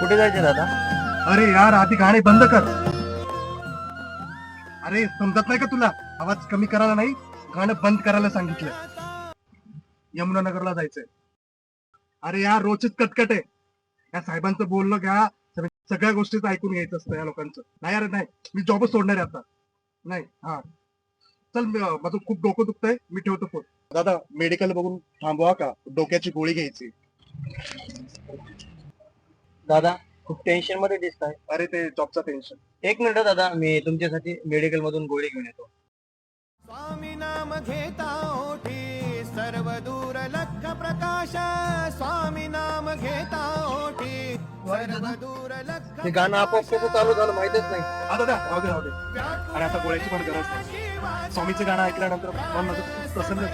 कुठे जायचे दादा? अरे यार आधी गाणे बंद कर. अरे समजत नाही का तुला? आवाज कमी करायला नाही गाणं बंद करायला सांगितलं. यमुनानगरला जायचंय. अरे यार रोजच कटकट आहे. या साहेबांचं बोलणं घ्या. सगळ्या- गोष्टीच ऐकून घ्यायचं असतं या लोकांचं. नाही अरे नाही. मी जॉबच सोडणार आहे आता. नाही हा. चल माझं खूप डोकं दुखतंय. मी ठेवतो फोन दादा मेडिकल बघून थांबवा का? डोक्याची गोळी घ्यायची. दादा खूप टेन्शनमध्ये दिसताय. अरे ते जॉबचं टेन्शन एक मिनिट दादा मी तुमच्यासाठी मेडिकल मधून गोळी घेऊन येतो. स्वामी नाम घेता ओठी सर्व दूर लख प्रकाश. स्वामी नाम घेता ओठी सर्व दूर लख ते गाणं आपोआप कसं चालू झालं माहितच नाही. आता द्या राहू दे राहू दे. आणि आता गोळ्याची पण गरज नाही. स्वामीचं गाणं ऐकल्यानंतर मन माझं खूप प्रसन्न